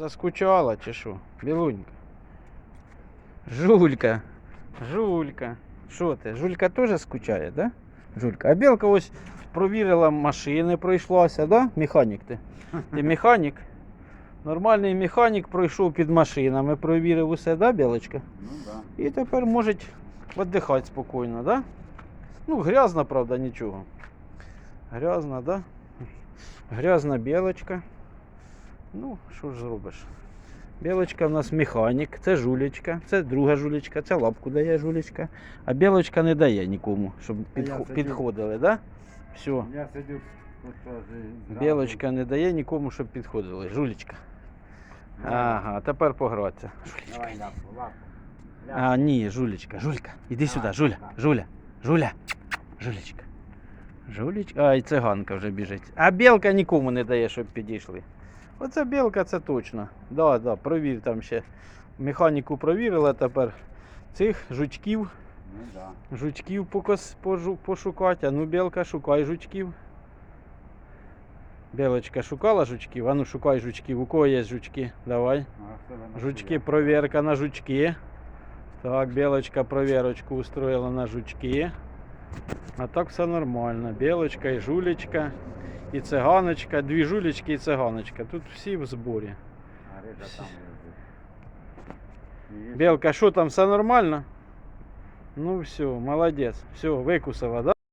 Заскучала чи що? Білунька. Жулька. Жулька. Що ти? Жулька теж скучає, да? Жулька. А білка ось провірила машини, пройшлася, да? Механік ти. Ти механік? Нормальний механік пройшов під машинами, провірив усе, да, білочка? Ну да. І тепер може віддихати спокійно, да? Ну, грязно, правда, нічого. Грязно, да? Грязна білочка. Ну, що ж зробиш? Білочка в нас механік, це жулечка, це друга жулечка, це лапку дає жулечка. А білочка не дає нікому, щоб підхо- підходили, да? Все. Білочка не дає нікому, щоб підходили. Жулечка. Ага, тепер погратися. Лапу. А, ні, жулечка, жулька. Іди сюди, жуля, жуля, жуля. Жулечка. Жулечка. Ай, циганка вже біжить. А білка нікому не дає, щоб підійшли. Оце білка, це точно. Да, да, провір там ще. Механіку провірила тепер цих жучків. Ну да. Жучків покос, пожу, пошукати. А ну, білка, шукай жучків. Білочка шукала жучків, а ну шукай жучків. У кого є жучки? Давай. Жучки, нахуя? проверка на жучки. Так, белочка проверочку устроила на жучки. А так все нормально. Белочка і жулечка, і циганочка, дві жулечки і циганочка. Тут всі в зборі. Белка, що там, все нормально? Ну все, молодець. Все, викусила, да?